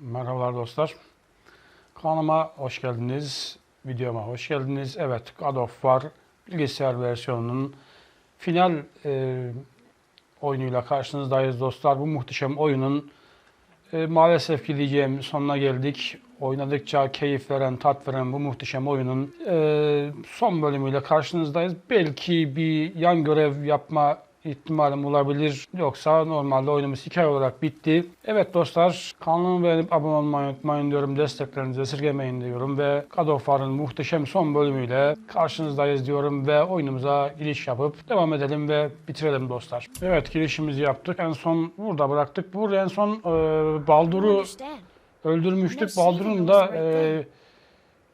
Merhabalar dostlar. Kanalıma hoş geldiniz. Videoma hoş geldiniz. Evet, God of War bilgisayar versiyonunun final e, oyunuyla karşınızdayız dostlar. Bu muhteşem oyunun e, maalesef ki diyeceğim sonuna geldik. Oynadıkça keyif veren, tat veren bu muhteşem oyunun e, son bölümüyle karşınızdayız. Belki bir yan görev yapma ihtimalim olabilir. Yoksa normalde oyunumuz hikaye olarak bitti. Evet dostlar kanalımı beğenip abone olmayı unutmayın diyorum. Desteklerinizi esirgemeyin diyorum ve God of War'ın muhteşem son bölümüyle karşınızdayız diyorum ve oyunumuza giriş yapıp devam edelim ve bitirelim dostlar. Evet girişimizi yaptık. En son burada bıraktık. Burada en son e, Baldur'u öldürmüştük. Baldur'un da e,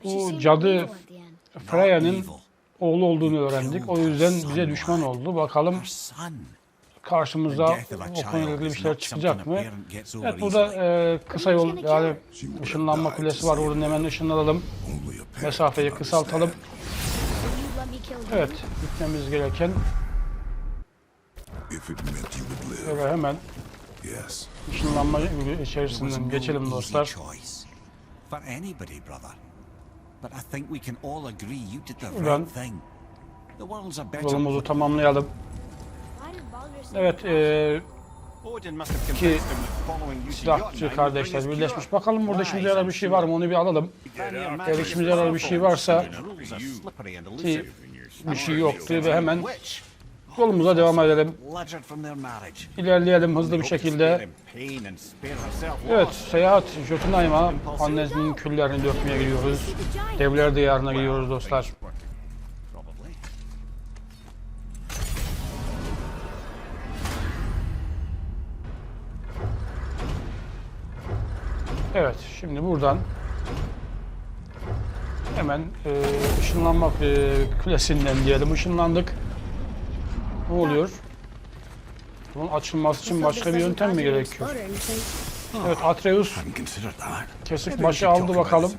bu cadı Freya'nın oğlu olduğunu öğrendik. O yüzden bize düşman oldu. Bakalım karşımıza o konuyla ilgili bir şeyler çıkacak mı? Evet burada e, kısa yol yani ışınlanma kulesi var. Oradan hemen ışınlanalım. Mesafeyi kısaltalım. Evet gitmemiz gereken ve hemen ışınlanma içerisinden geçelim dostlar. But I think we can all agree you did the right thing. The world's a better Yolumuzu tamamlayalım. Evet e, you to silahçı kardeşler birleşmiş. Bakalım burada işimize yarar bir şey var mı onu bir alalım. Eğer işimize yarar bir şey varsa ki bir şey yoktu ve hemen yolumuza devam edelim. İlerleyelim hızlı bir şekilde. Evet, seyahat Jotunheim'a annesinin küllerini dökmeye gidiyoruz. Devler diyarına gidiyoruz dostlar. Evet, şimdi buradan hemen e, ışınlanma e, kulesinden diyelim ışınlandık. Ne oluyor? Bunun açılması için başka bir yöntem mi gerekiyor? Evet, Atreus kesik başı aldı bakalım.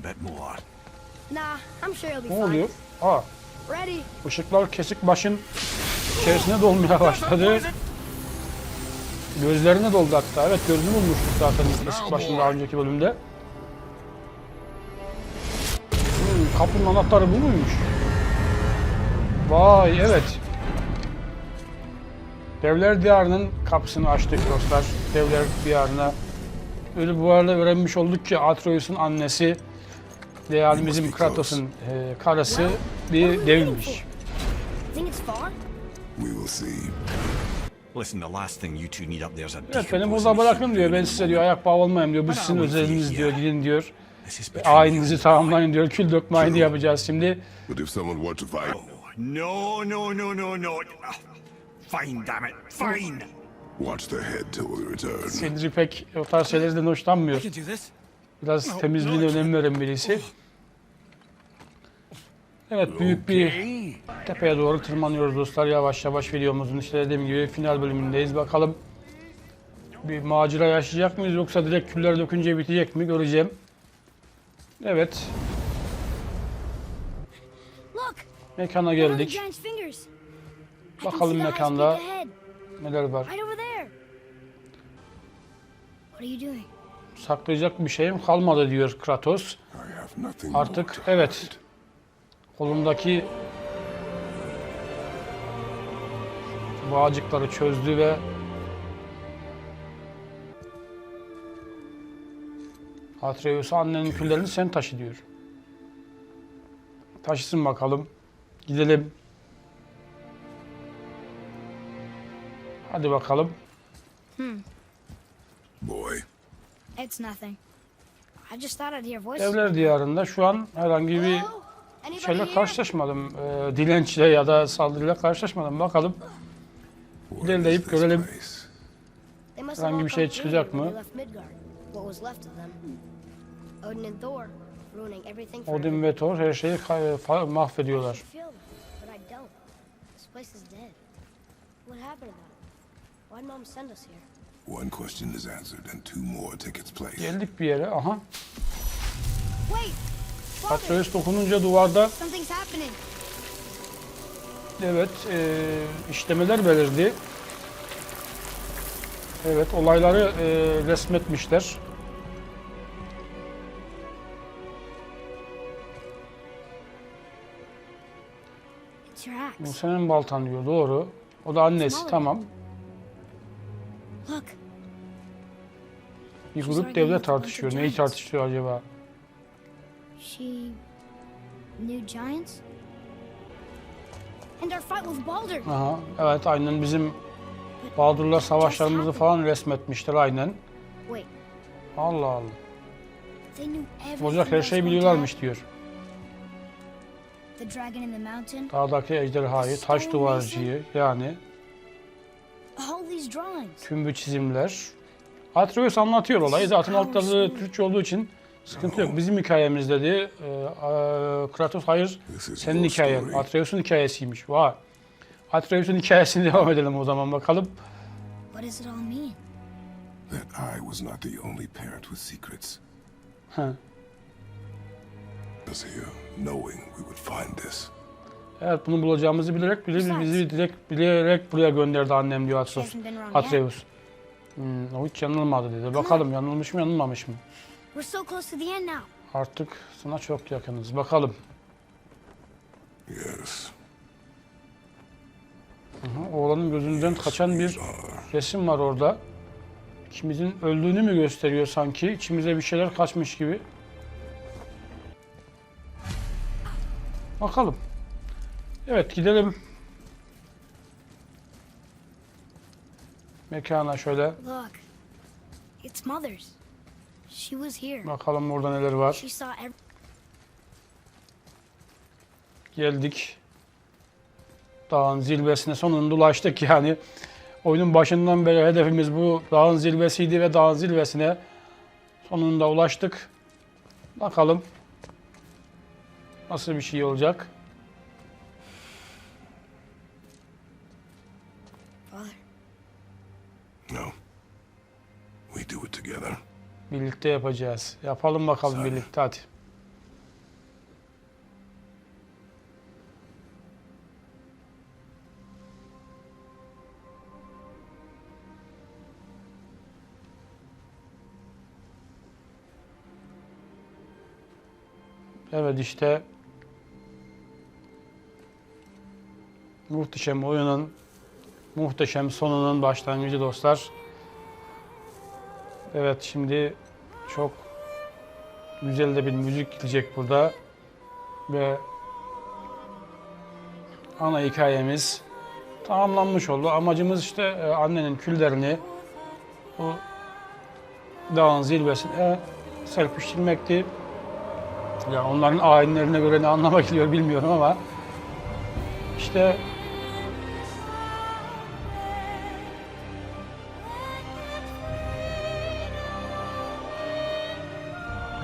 Ne oluyor? Aa, ışıklar kesik başın içerisine dolmaya başladı. Gözlerine doldu hatta. Evet gözünü bulmuştuk zaten kesik başın daha önceki bölümde. Hmm, kapının anahtarı bu muymuş? Vay evet. Devler Diyarı'nın kapısını açtık dostlar. Devler Diyarı'na. Öyle bu arada öğrenmiş olduk ki Atreus'un annesi yani bizim Kratos'un e, karısı bir devmiş. Think it's far? We will see. Listen, the last thing you two need up there is a Evet beni burada bırakın diyor. Ben size diyor ayak bağı olmayayım diyor. Bu sizin özeliniz diyor. Gidin diyor. Ayininizi tamamlayın diyor. Kül dökme ayini yapacağız şimdi. But if someone were to fight, No, no, no, no, no. Fine, damn it. Fine. watch the head till we return. Sendri pek o tarz şeylerden hoşlanmıyor. You can do this. Biraz temizliğine önem veren birisi. Evet büyük bir tepeye doğru tırmanıyoruz dostlar. Yavaş yavaş videomuzun işte dediğim gibi final bölümündeyiz. Bakalım bir macera yaşayacak mıyız yoksa direkt küller dökünce bitecek mi göreceğim. Evet Look! mekana geldik. giant's fingers. I can Bakalım mekanda neler var. right over there. What are you doing? Saklayacak bir şeyim kalmadı diyor Kratos. Artık evet hide. kolundaki bağcıkları çözdü ve Atreus annenin küllerini sen taşı diyor. Taşısın bakalım. Gidelim. Hadi bakalım. Boy, It's nothing. I just thought I'd hear voices. Evler diyarında şu an herhangi bir şeyle karşılaşmadım. Ee, dilençle ya da saldırıyla karşılaşmadım. Bakalım. this görelim. Herhangi bir şey çıkacak mı? Odin ve Thor her şeyi mahvediyorlar. What happened to them? Why'd Mom send us here? One question is answered and two more take its place. Geldik bir yere. Aha. Wait. Atreus dokununca duvarda Something's happening. Evet, e, işlemeler belirdi. Evet, olayları e, resmetmişler. Bu senin baltan diyor, doğru. O da annesi, tamam. Look, Bir grup devlet tartışıyor. Neyi tartışıyor acaba? she knew giants. And our fight with Baldur. Aha. Evet aynen bizim Baldur'la savaşlarımızı falan resmetmişler aynen. Allah Allah. Olacak her şeyi biliyorlarmış diyor. Dağdaki ejderhayı, taş duvarcıyı yani. Tüm bu çizimler. Atreus anlatıyor olayı. Zaten altyazı Türkçe olduğu için sıkıntı yok. Bizim hikayemiz dedi. E, Kratos hayır senin hikayen. Atreus'un hikayesiymiş. Vay. Atreus'un hikayesini devam edelim o zaman bakalım. What does it all mean? That I was not the only parent with secrets. Hı. Was here, knowing we would find this. Evet bunu bulacağımızı bilerek bizi, bizi direkt bilerek buraya gönderdi annem diyor Atreus. Atreus. Hmm, o hiç yanılmadı dedi. Bakalım yanılmış mı yanılmamış mı? Artık sana çok yakınız. Bakalım. Yes. Hı, Oğlanın gözünden kaçan bir resim var orada. İkimizin öldüğünü mü gösteriyor sanki? İçimize bir şeyler kaçmış gibi. Bakalım. Evet gidelim. Mekana şöyle. Look, it's Mother's. She was here. Bakalım orada neler var. Geldik. Dağın zirvesine sonunda ulaştık yani. Oyunun başından beri hedefimiz bu dağın zirvesiydi ve dağın zirvesine sonunda ulaştık. Bakalım nasıl bir şey olacak. No. We do it together. Birlikte yapacağız. Yapalım bakalım Sen- birlikte hadi. Evet işte muhteşem oyunun muhteşem sonunun başlangıcı dostlar. Evet şimdi çok güzel de bir müzik gidecek burada ve ana hikayemiz tamamlanmış oldu. Amacımız işte e, annenin küllerini bu dağın zirvesine serpiştirmekti. Ya onların ayinlerine göre ne anlama geliyor bilmiyorum ama işte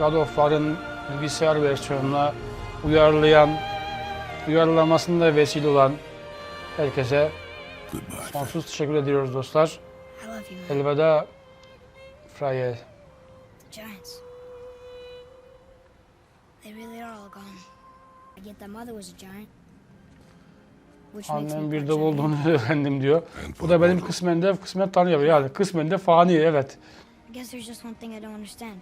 God of War'ın bilgisayar versiyonuna uyarlayan, uyarlamasında vesile olan herkese sonsuz teşekkür ediyoruz dostlar. Elveda Freya. Giants. They really are all gone. I get that Mother was a giant. Annem bir dev olduğunu öğrendim diyor. Bu da benim kısmen dev, kısmen tanrı Yani kısmen de fani evet. I guess there's just one thing I don't understand.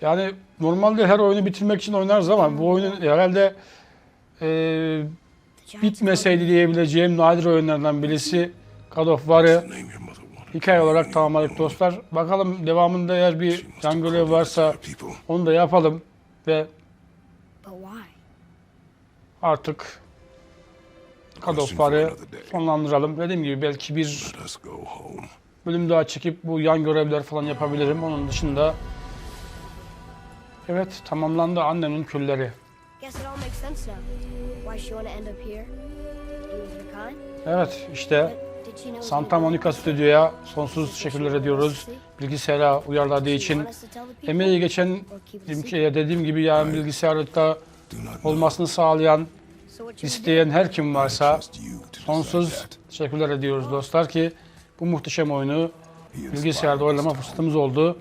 Yani normalde her oyunu bitirmek için oynarız ama bu oyunun herhalde e, bitmeseydi diyebileceğim nadir oyunlardan birisi God of War'ı hikaye olarak tamamladık dostlar. Bakalım devamında eğer bir She must yan have görev called it varsa onu da yapalım ve artık God of War'ı sonlandıralım. Dediğim gibi belki bir bölüm daha çekip bu yan görevler falan yapabilirim. Onun dışında evet tamamlandı annemin külleri. Evet işte Santa Monica? Stüdyo'ya sonsuz teşekkürler ediyoruz. Bilgisayara uyarladığı için. Emeği geçen dediğim, gibi yani bilgisayarda olmasını sağlayan, isteyen her kim varsa sonsuz teşekkürler ediyoruz dostlar ki bu muhteşem oyunu bilgisayarda oynama fırsatımız oldu.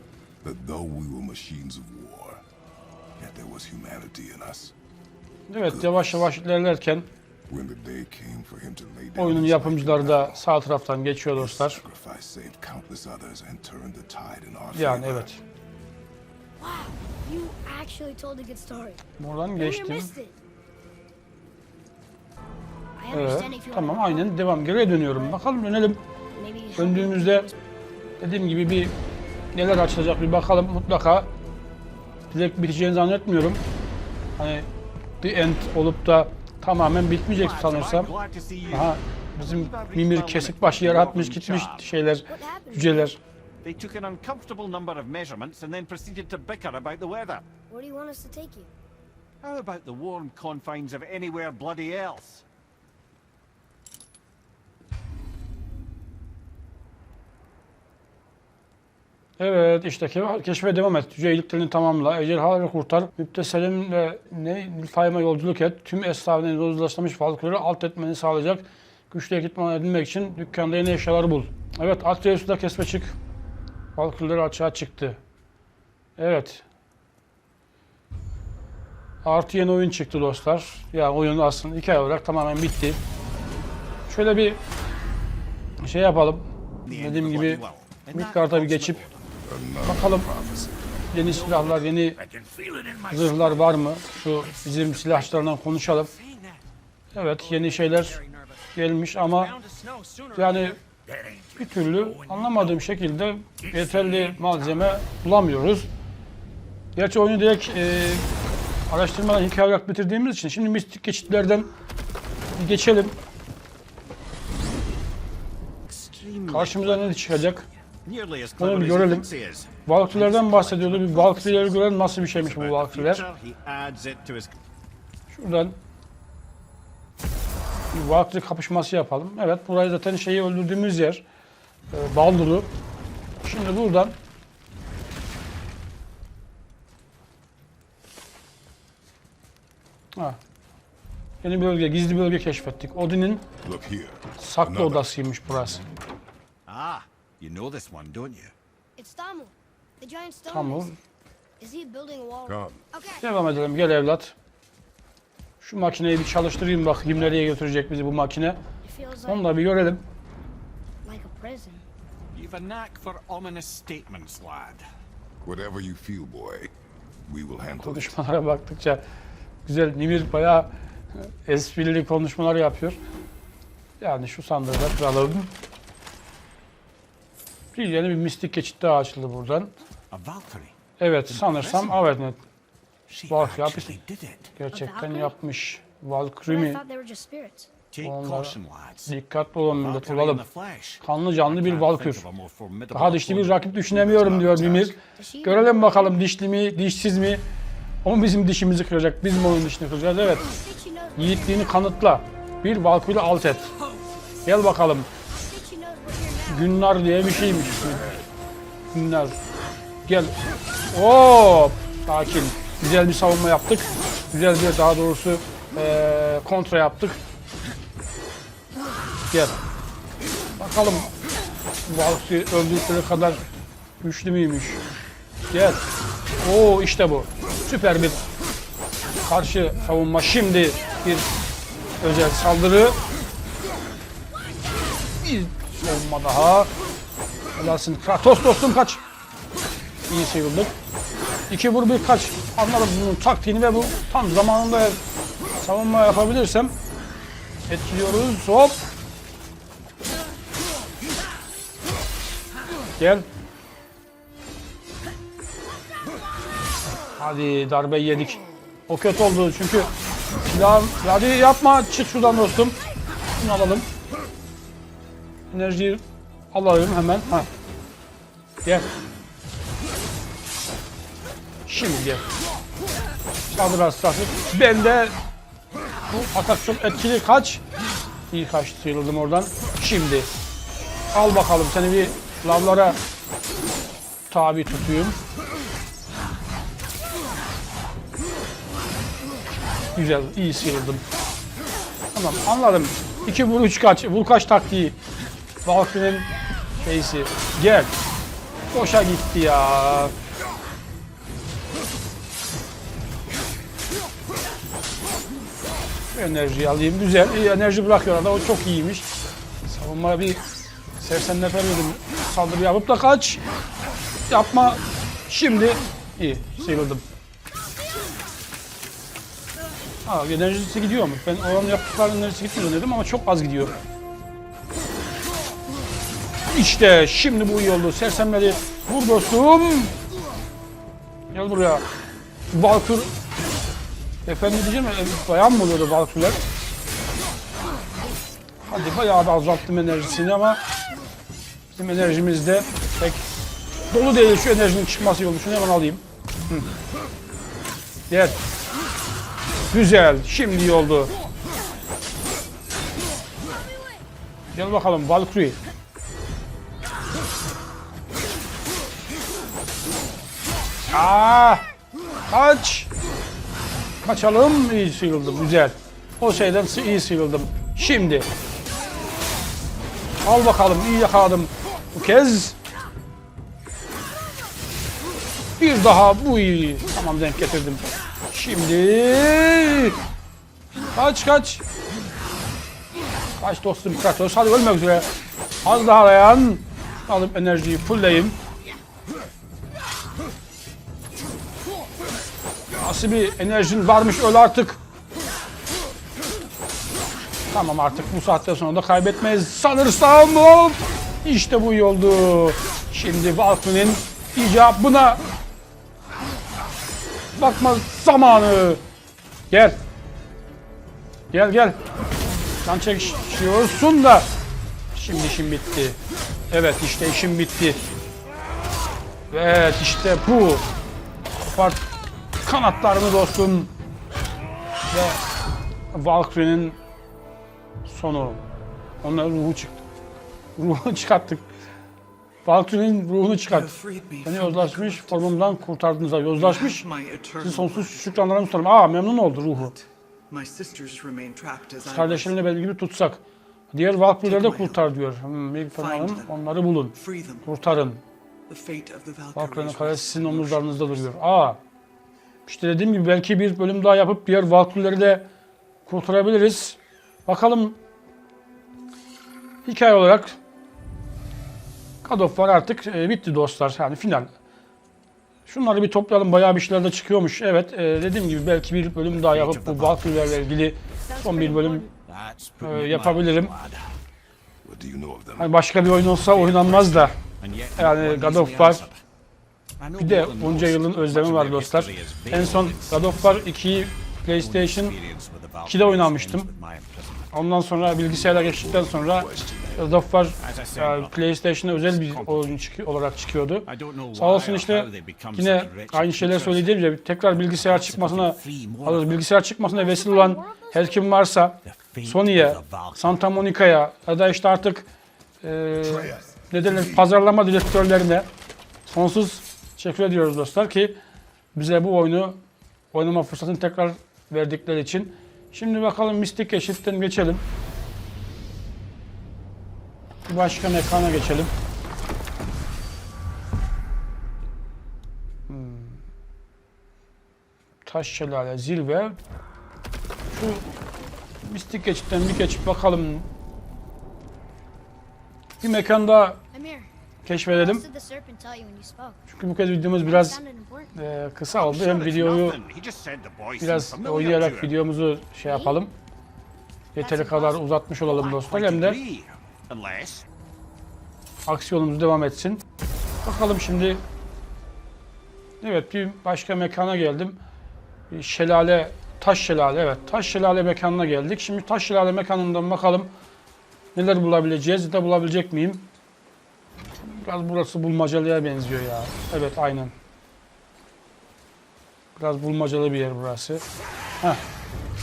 Evet yavaş yavaş ilerlerken When the day came for him to lay down oyunun his yapımcıları life da sağ taraftan geçiyor his dostlar. sacrifice saved countless others and turned the tide in our Yani favor. evet. Wow, you actually told a good story. Buradan geçtim. Evet, you tamam aynen devam. Geriye dönüyorum. Bakalım dönelim. Döndüğümüzde dediğim gibi bir neler açılacak bir bakalım mutlaka. Direkt biteceğini zannetmiyorum. Hani The End olup da tamamen bitmeyecek sanırsam. Aha bizim Mimir kesik başı yere atmış gitmiş şeyler, cüceler. They took an uncomfortable number of measurements and then proceeded to bicker about the weather. Where do you want us to take you? How about the warm confines of anywhere bloody else? Evet işte ke- keşfe devam et. Yüce iyiliklerini tamamla. Ejderhaları kurtar. Müpteselim ve ne Nilfheim'e yolculuk et. Tüm esnafını yozlaşmış Valkyrie'leri alt etmeni sağlayacak. Güçlü ekipman edinmek için dükkanda yeni eşyaları bul. Evet Atreus'u kesme çık. Valkyrie'leri açığa çıktı. Evet. Artı yeni oyun çıktı dostlar. Ya oyun aslında hikaye olarak tamamen bitti. Şöyle bir şey yapalım. Dediğim gibi Midgard'a bir geçip bakalım yeni silahlar, yeni zırhlar var mı? Şu bizim silahçılarından konuşalım. Evet yeni şeyler gelmiş ama yani bir türlü anlamadığım şekilde yeterli malzeme bulamıyoruz. Gerçi oyunu direkt e, araştırmadan hikaye olarak bitirdiğimiz için şimdi mistik geçitlerden geçelim. Karşımıza ne çıkacak? Bunu bir görelim. Valkyrie'lerden bahsediyordu. Bir Valkyrie'leri görelim nasıl bir şeymiş bu Valkyrie'ler. Şuradan bir Valkyrie kapışması yapalım. Evet burayı zaten şeyi öldürdüğümüz yer. E, Baldur'u. Şimdi buradan ha, yeni bir bölge, gizli bölge keşfettik. Odin'in saklı odasıymış burası. Ah, you know this one, don't you? It's Tamu, the giant stone. Mason. Is he building a wall? Come. Okay. Devam edelim. Gel evlat. Şu makineyi bir çalıştırayım bakayım nereye götürecek bizi bu makine. Onu da bir görelim. like a prison. You've a knack for ominous statements, lad. Whatever you feel, boy. We will handle. Konuşmalara baktıkça güzel. Nimir bayağı esprili konuşmalar yapıyor. Yani şu sandığı da kıralım. Yeni bir mistik geçit daha açıldı buradan. Valkyrie. Evet sanırsam evet did it. Gerçekten Valkyrie? yapmış. Valkyrie mi? Dikkatli olun millet Valkyrie olalım. Kanlı canlı bir Valkür. Daha dişli bir rakip düşünemiyorum diyor Mimir. Görelim bakalım dişli mi, dişsiz mi? O bizim dişimizi kıracak, biz mi onun dişini kıracağız? Evet. Yiğitliğini kanıtla. Bir Valkyrie alt et. Gel bakalım. Günler diye bir şeymiş. Günler. Gel. Oo, sakin. Güzel bir savunma yaptık. Güzel bir daha doğrusu eee, kontra yaptık. Gel. Bakalım Valkyrie öldükleri kadar güçlü müymüş? Gel. Oo işte bu. Süper bir karşı savunma. Şimdi bir özel saldırı. Bir savunma daha. Helalsin. Kratos dostum kaç. İyi sıyrıldık. İki vur bir kaç. Anladım bunun taktiğini ve bu tam zamanında savunma yapabilirsem etkiliyoruz. Hop. Gel. Hadi darbe yedik. O kötü oldu çünkü silah hadi yapma çık şuradan dostum. Şunu alalım. Enerjiyi alalım hemen. Ha. Gel. Şimdi gel. Saldır hastası. Ben de bu atak çok etkili. Kaç. İyi kaç sıyrıldım oradan. Şimdi. Al bakalım seni bir lavlara tabi tutuyum. Güzel, iyi sıyrıldım. Tamam, anladım. İki vur, üç kaç. Vur kaç taktiği. Valkyrie'nin şeysi. Gel. Boşa gitti ya. Enerji alayım. Güzel. iyi enerji bırakıyor da o çok iyiymiş. Savunmaya bir sersemleter dedim. Saldırı yapıp da kaç. Yapma. Şimdi iyi. Sıyrıldım. Aa, enerjisi gidiyor mu? Ben oranın yaptıklarının enerjisi gitmiyor dedim ama çok az gidiyor. İşte şimdi bu iyi oldu. Sersemleri vur dostum. Gel buraya. Valkür. Efendim diyeceğim ya, bayan mı oluyordu Valkürler? Hadi bayağı da azalttım enerjisini ama bizim enerjimiz de pek dolu değil. Şu enerjinin çıkması yolu. Şunu hemen alayım. Hı. Gel. Güzel. Şimdi iyi oldu. Gel bakalım Valkyrie. Aa! Kaç! Kaçalım. İyi sıyrıldım. Güzel. O şeyden iyi sıyrıldım. Şimdi. Al bakalım. iyi yakaladım. Bu kez. Bir daha bu iyi. Tamam denk getirdim. Şimdi. Kaç kaç. Kaç dostum Kratos. Hadi ölmek üzere. Az daha dayan. Alıp enerjiyi fullleyeyim. Nasıl bir enerjin varmış öl artık. Tamam artık bu saatten sonra da kaybetmeyiz sanırsam. Hop! İşte bu iyi oldu. Şimdi Valkyrie'nin icabına bakma zamanı. Gel. Gel gel. Can çekişiyorsun da. Şimdi işim bitti. Evet işte işim bitti. Evet işte bu. Kopart kanatlarını dostum. Ve Valkyrie'nin sonu. Onların ruhu çıktı. Ruhunu çıkarttık. Valkyrie'nin ruhunu çıkarttık. Beni yozlaşmış, formumdan kurtardınız. Yozlaşmış. Sizi sonsuz şükranlarımı sunarım. Aa memnun oldu ruhu. Kardeşlerini benim gibi tutsak. Diğer Valkyrie'leri de kurtar diyor. Hmm, bir falan onları bulun. Kurtarın. Valkyrie'nin rests sizin in omuzlarınızda duruyor. Aa. İşte dediğim gibi belki bir bölüm daha yapıp diğer Valkyrie'leri de kurtarabiliriz. Bakalım hikaye olarak God of War artık e, bitti dostlar. Yani final. Şunları bir toplayalım. Bayağı bir şeyler de çıkıyormuş. Evet e, dediğim gibi belki bir bölüm daha yapıp bu Valkyrie'lerle ilgili son bir bölüm e, yapabilirim. Hani başka bir oyun olsa oynanmaz da. Yani God of War Bir de most. yılın özlemi var dostlar. En son on God of War 2'yi PlayStation experience with the 2'de Valkyries oynamıştım. Ondan sonra bilgisayara geçtikten sonra God of War brother, PlayStation'a özel bir oyun olarak çıkıyordu. Sağ olsun işte yine aynı şeyler söyleyince tekrar bilgisayar çıkmasına Bilgisayar çıkmasına vesile olan her kim varsa Sony'ye. Santa Monica'ya ya da işte artık e, ne derler pazarlama direktörlerine sonsuz teşekkür ediyoruz dostlar ki bize bu oyunu oynama fırsatını tekrar verdikleri için. Şimdi bakalım Mistik Eşit'ten geçelim. Başka mekana geçelim. Hmm. Taş Şelale, Zirve. Şu Mistik Geçit'ten bir geçip bakalım. Bir mekan daha Amir, keşfedelim. Çünkü bu kez videomuz biraz e, kısa oldu. Hem videoyu biraz oynayarak videomuzu şey yapalım. Yeteri kadar uzatmış olalım dostlar. Hem de aksiyonumuz devam etsin. Bakalım şimdi. Evet bir başka mekana geldim. Bir şelale, taş şelale evet. Taş şelale mekanına geldik. Şimdi taş şelale mekanından bakalım neler bulabileceğiz da bulabilecek miyim? Biraz burası bulmacalıya benziyor ya. Evet aynen. Biraz bulmacalı bir yer burası. Heh.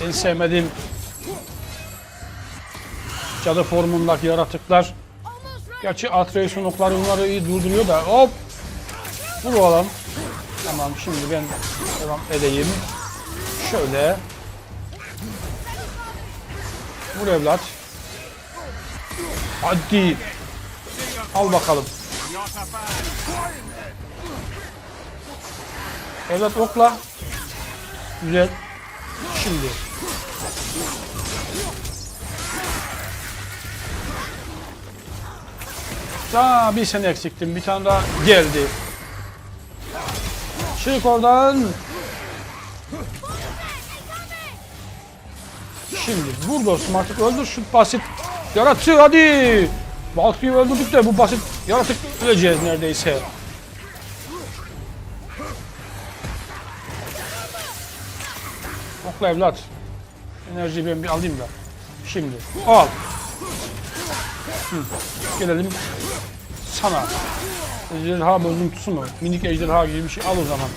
En sevmediğim cadı formundaki yaratıklar. Gerçi Atreus'un okları bunları iyi durduruyor da hop vur oğlum. Tamam şimdi ben devam edeyim. Şöyle. Vur evlat. Hadi. Al bakalım. Evlat okla. Güzel. Şimdi. Daha bir sene eksiktim. Bir tane daha geldi. Çık oradan. Şimdi dostum artık öldür şu basit yaratığı hadi. Balkıyı öldürdük de bu basit yaratık öleceğiz neredeyse. Okla evlat. Enerjiyi ben bir alayım da. Şimdi al. Hı. Gelelim sana. Ejderha bozuntusu mu? Minik ejderha gibi bir şey al o zaman.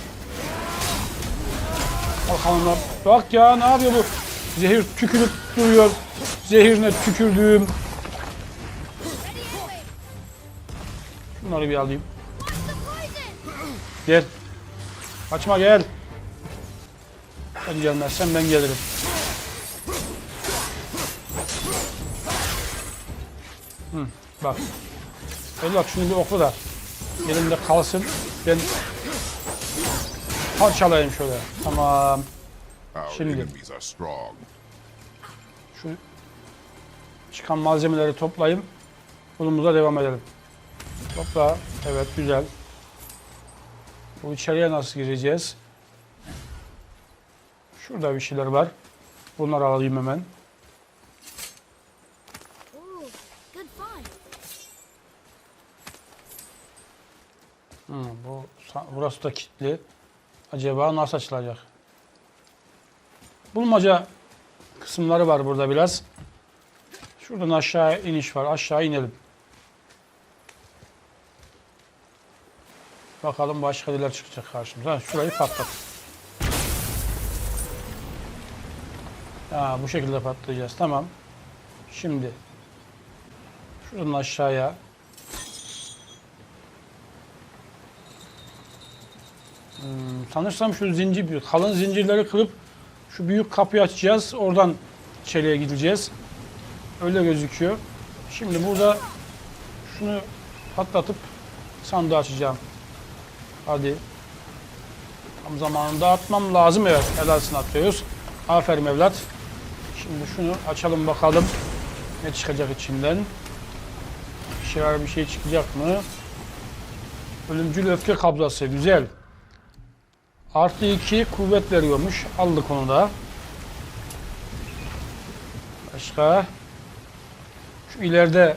Bakalım bak ya ne yapıyor bu? Zehir tükürüp duruyor. Zehirine tükürdüğüm. Şunları bir alayım. Gel. Kaçma gel. Sen gelmezsen ben gelirim. Hı, bak. Evlat şunu bir oku da. Elimde kalsın. Ben parçalayayım şöyle. Tamam. Şimdi. Şu çıkan malzemeleri toplayayım. Yolumuza devam edelim. Topla. Evet güzel. Bu içeriye nasıl gireceğiz? Şurada bir şeyler var. Bunları alayım hemen. Hı, bu burası da kilitli. Acaba nasıl açılacak? Bulmaca kısımları var burada biraz. Şuradan aşağı iniş var. Aşağı inelim. Bakalım başka neler çıkacak karşımıza. Şurayı patlat. Ha, bu şekilde patlayacağız. Tamam. Şimdi şuradan aşağıya Hmm, sanırsam şu zincir, büyük- kalın zincirleri kırıp şu büyük kapıyı açacağız. Oradan içeriye gideceğiz. Öyle gözüküyor. Şimdi burada şunu patlatıp sandığı açacağım. Hadi. Tam zamanında atmam lazım. Evet. Helalsin atıyoruz. Aferin evlat. Şimdi şunu açalım bakalım. Ne çıkacak içinden. Bir bir şey çıkacak mı? Ölümcül öfke kabzası. Güzel. Artı 2 kuvvet veriyormuş. Aldık onu da. Başka. Şu ileride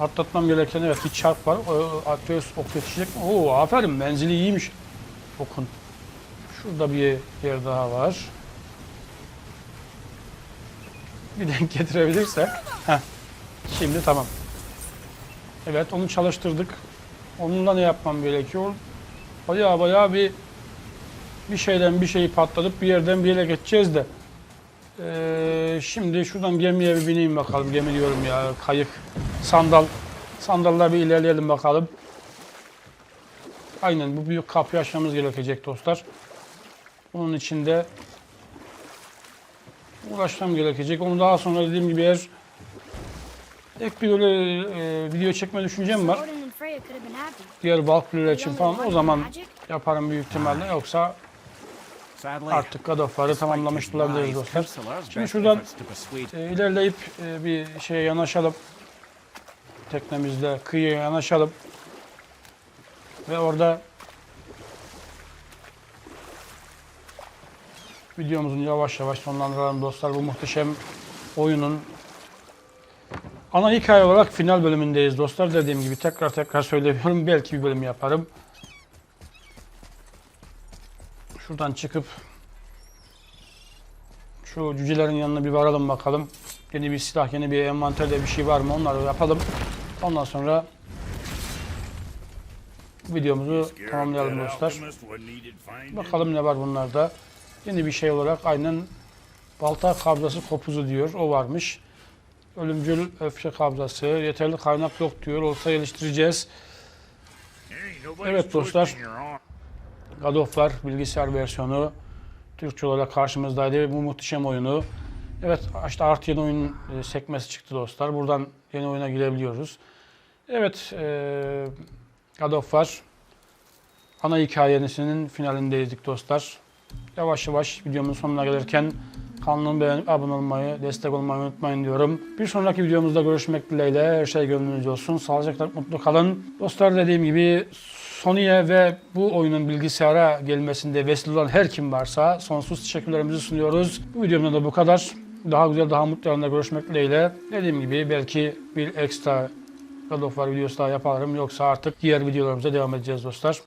atlatmam gereken evet bir çarp var. O Atreus ok yetişecek. Oo aferin menzili iyiymiş. Okun. Şurada bir yer daha var. Bir denk getirebilirsek. Heh. Şimdi tamam. Evet onu çalıştırdık. Onunla ne yapmam gerekiyor? Baya baya bir bir şeyden bir şeyi patlatıp bir yerden bir yere geçeceğiz de. Ee, şimdi şuradan gemiye bir bineyim bakalım. Gemi diyorum ya kayık, sandal. Sandalla bir ilerleyelim bakalım. Aynen bu büyük kapıyı açmamız gerekecek dostlar. Bunun içinde uğraşmam gerekecek. Onu daha sonra dediğim gibi eğer ek bir böyle e, video çekme düşüncem var. Diğer Valkyrie için falan o zaman yaparım büyük ihtimalle. Yoksa artık God of War'ı tamamlamış olabiliriz dostlar. Şimdi şuradan e, ilerleyip e, bir şeye yanaşalım. Teknemizle kıyıya yanaşalım. Ve orada videomuzun yavaş yavaş sonlandıralım dostlar. Bu muhteşem oyunun ana hikaye olarak final bölümündeyiz dostlar. Dediğim gibi tekrar tekrar söylemiyorum. Belki bir bölüm yaparım. Şuradan çıkıp şu cücelerin yanına bir varalım bakalım. Yeni bir silah, yeni bir envanterde bir şey var mı onları yapalım. Ondan sonra videomuzu tamamlayalım dostlar. Bakalım ne var bunlarda. Yeni bir şey olarak aynen balta kabzası kopuzu diyor. O varmış. Ölümcül öfke kabzası. Yeterli kaynak yok diyor. Olsa geliştireceğiz. Evet dostlar. God of War bilgisayar versiyonu Türkçe olarak karşımızdaydı. Bu muhteşem oyunu. Evet işte artı yeni oyun e, sekmesi çıktı dostlar. Buradan yeni oyuna girebiliyoruz. Evet e, God of War ana hikayesinin finalindeydik dostlar. Yavaş yavaş videomun sonuna gelirken kanalımı beğenip abone olmayı, destek olmayı unutmayın diyorum. Bir sonraki videomuzda görüşmek dileğiyle her şey gönlünüzce olsun. Sağlıcakla mutlu kalın. Dostlar dediğim gibi Sony'e ve bu oyunun bilgisayara gelmesinde vesile olan her kim varsa sonsuz teşekkürlerimizi sunuyoruz. Bu videomda da bu kadar. daha güzel, daha mutlu yanında görüşmek dileğiyle. Dediğim gibi belki bir ekstra God of War videosu daha yaparım. Yoksa artık diğer videolarımıza devam edeceğiz dostlar.